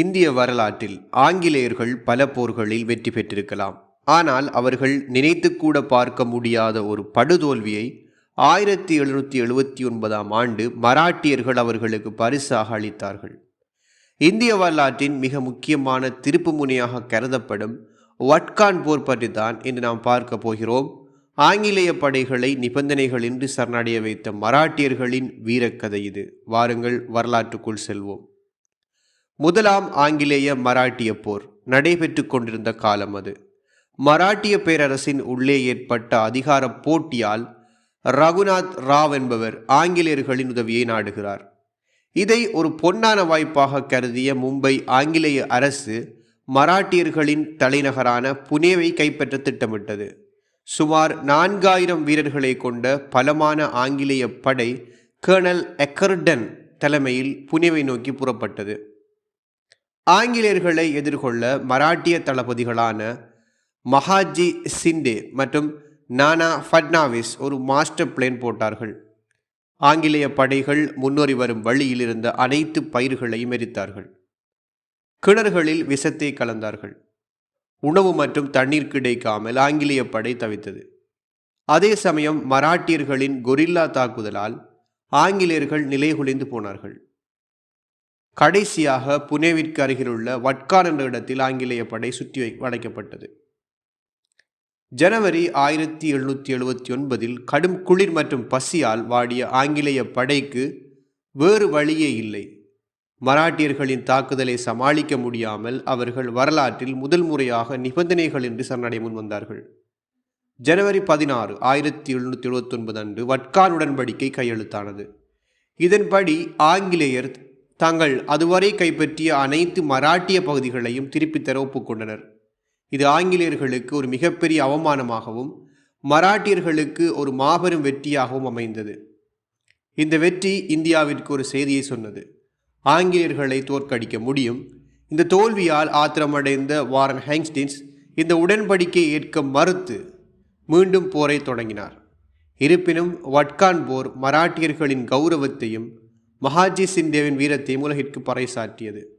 இந்திய வரலாற்றில் ஆங்கிலேயர்கள் பல போர்களில் வெற்றி பெற்றிருக்கலாம். ஆனால் அவர்கள் நினைத்து கூட பார்க்க முடியாத ஒரு படுதோல்வியை ஆயிரத்தி எழுநூற்றி எழுபத்தி ஒன்பதாம் ஆண்டு மராட்டியர்கள் அவர்களுக்கு பரிசாக அளித்தார்கள். இந்திய வரலாற்றின் மிக முக்கியமான திருப்பு முனையாக கருதப்படும் வட்கான் போர் பற்றி தான் இன்று நாம் பார்க்க போகிறோம். ஆங்கிலேய படைகளை நிபந்தனைகளின்றி சரணடைய வைத்த மராட்டியர்களின் வீரக்கதை இது. வாருங்கள் வரலாற்றுக்குள் செல்வோம். முதலாம் ஆங்கிலேய மராட்டிய போர் நடைபெற்று கொண்டிருந்த காலம் அது. மராட்டிய பேரரசின் உள்ளே ஏற்பட்ட அதிகார போட்டியால் ரகுநாத் ராவ் என்பவர் ஆங்கிலேயர்களின் உதவியை நாடுகிறார். இதை ஒரு பொன்னான வாய்ப்பாக கருதிய மும்பை ஆங்கிலேய அரசு மராட்டியர்களின் தலைநகரான புனேவை கைப்பற்ற திட்டமிட்டது. சுமார் நான்காயிரம் வீரர்களை கொண்ட பலமான ஆங்கிலேய படை கேர்னல் எக்கர்டன் தலைமையில் புனேவை நோக்கி புறப்பட்டது. ஆங்கிலேயர்களை எதிர்கொள்ள மராட்டிய தளபதிகளான மகாஜி சிண்டே மற்றும் நானா ஃபட்னாவிஸ் ஒரு மாஸ்டர் பிளேன் போட்டார்கள். ஆங்கிலேய படைகள் முன்னோரி வரும் வழியில் இருந்த அனைத்து பயிர்களையும் எரித்தார்கள். கிணறுகளில் விஷத்தை கலந்தார்கள். உணவு மற்றும் தண்ணீர் கிடைக்காமல் ஆங்கிலேய படை தவித்தது. அதே சமயம் மராட்டியர்களின் கொரில்லா தாக்குதலால் ஆங்கிலேயர்கள் நிலைகுலைந்து போனார்கள். கடைசியாக புனேவிற்கு அருகிலுள்ள வட்கான் என்ற இடத்தில் ஆங்கிலேய படை சுற்றி வை வளைக்கப்பட்டது. ஜனவரி ஆயிரத்தி எழுநூற்றி எழுபத்தி ஒன்பதில் கடும் குளிர் மற்றும் பசியால் வாடிய ஆங்கிலேய படைக்கு வேறு வழியே இல்லை. மராட்டியர்களின் தாக்குதலை சமாளிக்க முடியாமல் அவர்கள் வரலாற்றில் முதல் முறையாக நிபந்தனைகளின்றி சரணடை முன் வந்தார்கள். ஜனவரி பதினாறு ஆயிரத்தி எழுநூற்றி எழுபத்தொன்பது அன்று வட்கான் உடன்படிக்கை கையெழுத்தானது. இதன்படி ஆங்கிலேயர் தாங்கள் அதுவரை கைப்பற்றிய அனைத்து மராட்டிய பகுதிகளையும் திருப்பித் தர ஒப்புக்கொண்டனர். இது ஆங்கிலேயர்களுக்கு ஒரு மிகப்பெரிய அவமானமாகவும் மராட்டியர்களுக்கு ஒரு மாபெரும் வெற்றியாகவும் அமைந்தது. இந்த வெற்றி இந்தியாவிற்கு ஒரு செய்தியை சொன்னது. ஆங்கிலேயர்களை தோற்கடிக்க முடியும். இந்த தோல்வியால் ஆத்திரமடைந்த வாரன் ஹேங்ஸ்டின்ஸ் இந்த உடன்படிக்கை ஏற்க மறுத்து மீண்டும் போரை தொடங்கினார். இருப்பினும் வட்கான் போர் மராட்டியர்களின் கௌரவத்தையும் മഹാജി സിംഗ് ദേവിൻ വീരത്തെയും ഉലഹിക്ക് പറയസാറ്റിയത്